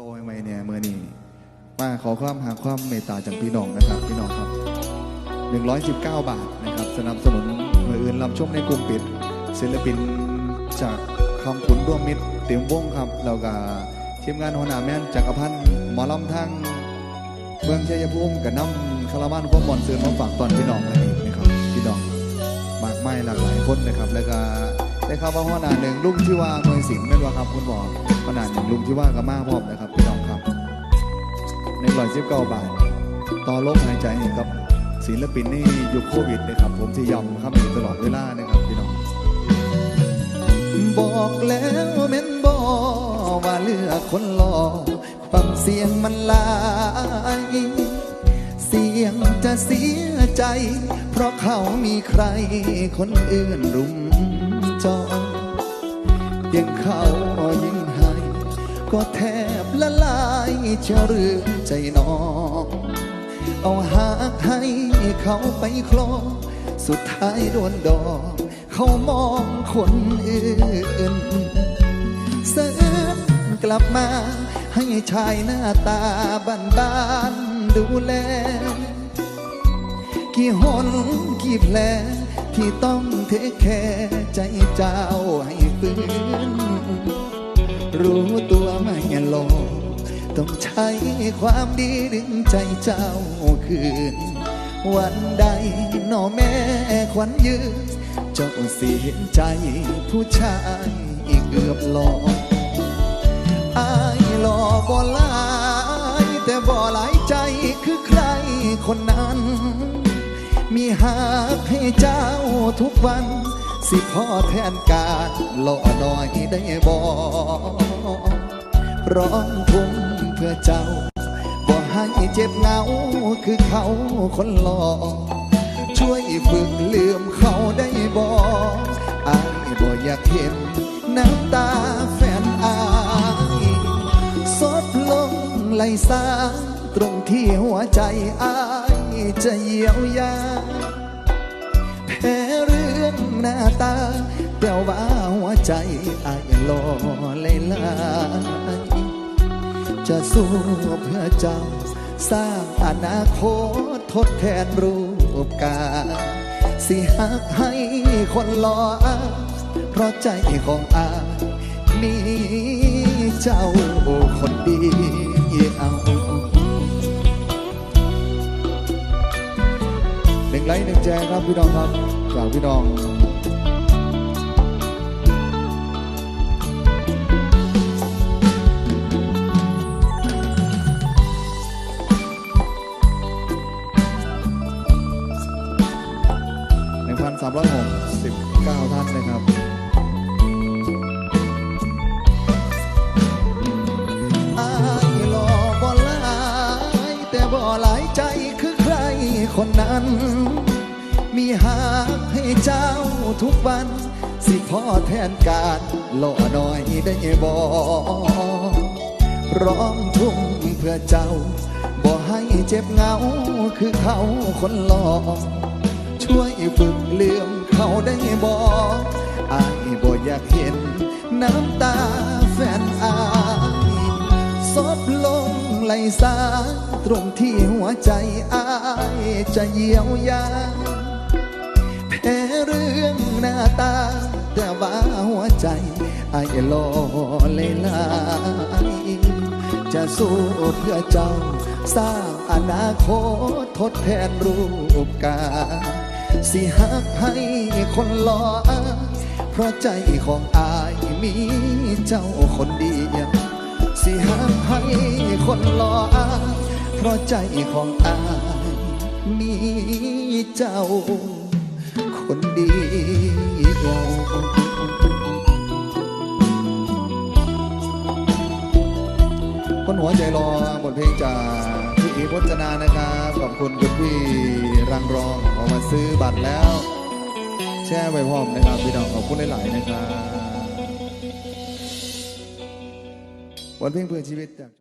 โกยไม่เนี่ยเมื่อนี้มาขอความหาความเมตตาจากพี่น้องนะครับ พี่น้องครับ 119 บาทนะครับสนับสนุนมืออื่นรับชมในกลุ่มปิด ศิลปินจากคำขุนร่วมมิตรเตียมวงครับแล้วก็ทีมงานหัวหน้าแม่นจักรพันธ์หมอลำทั้งเมืองชัยภูมิกับน้ำคาราวานพวกมอนซื้อมาฝากตอนพี่น้องเลยนะครับพี่น้องมากมายหลากหลายคนนะครับ แล้วก็ ได้ข่าวว่าหัวหน้าหนึ่งลุงที่ว่าหน่วยสิงห์นั่นว่าครับคุณหมอหัวหน้าหนึ่งลุงที่ว่ากับมาพร้อมนะครับพี่น้องครับในร้อยสิบเก้าบาท ต่อลมหายใจให้กับศิลปินนี่ยุคโควิดนะครับ ผมที่ย้ำคำนี้ตลอดเวลานะครับพี่น้อง บอกแล้วเม่นบอกว่าเลือกคนหล่อฟังเสียงมันลายเสียงจะเสียใจ เพราะเขามีใครคนอื่นรุม จองเพียงเขายิ่งให้ ก็แทบละลายเชื่อหรือใจน้อง เอาหากให้เขาไปคลอสุดท้ายโดนดอกเขามองคนอื่นเสร์ฟกลับมา ให้ชายหน้าตาบ้านๆดูแล กี่หนกี่แผล ที่ต้องเทคแค่ใจเจ้าให้ฟื้น รู้ตัวไม่หลอกต้องใช้ความดีดึงใจเจ้าคืน วันใดหน่อแม่ขวัญยืนเจ้าเสียใจผู้ชายเกือบหลอกอายหลอกบ่หลาย แต่บ่หลายใจคือใครคนนั้น มีหากให้เจ้าทุกวัน สิพ่อแทนการหล่อหน่อยได้บอกร้องทุ่มเพื่อเจ้าบ่ให้เจ็บเหงาคือเขาคนหล่อช่วยฝึกลืมเขาได้บอกอายบ่อยากเห็นน้ำตาแฟนอายซดลงไหลสางตรงที่หัวใจอาย จะเยียวยา แพ้เรื่องหน้าตา แต่ว่าหัวใจอายรอเลยลายจะสู้เพื่อเจ้า สร้างอนาคตทดแทนรูปกายสิหักให้คนรออเพราะใจของอายมีเจ้าคนดียวห ไลค์หนึ่งแชร์ครับพี่น้องครับฝากพี่น้องหนึ่งพันสามร้อยหกสิบเก้าท่านนะครับอายหล่อบ่หลายแต่บ่หลายใจ คนนั้น มีหากให้เจ้าทุกวัน สิพ่อแทนการหล่อหน่อยได้บ่ร้องทุ่มเพื่อเจ้า บ่ให้เจ็บเหงาคือเขาคนหล่อช่วยฝึกเลื่อมเขาได้บ่อายบ่อยากเห็นน้ำตาแฟนอายซบลง ไหลสาตรงที่หัวใจอายจะเยียวยาแพ้เรื่องหน้าตา แต่ว่าหัวใจอายรอเลยลายจะสู้เพื่อเจ้า สร้างอนาคตทดแทนรูปกาสิหักให้คนรออายเพราะใจของอายมีเจ้าคนเดียว สิหักให้คนรออายเพราะใจของอายมีเจ้าคนเดียวคนหัวใจรอบทเพลงจากพี่อีพจนานะครับ ขอบคุณคุณพี่รังรองออกมาซื้อบัตรแล้ว แช่ไว้พร้อมนะครับ พี่น้องขอบคุณหลาย ๆ นะครับ บทเพลงเพื่อชีวิตจาก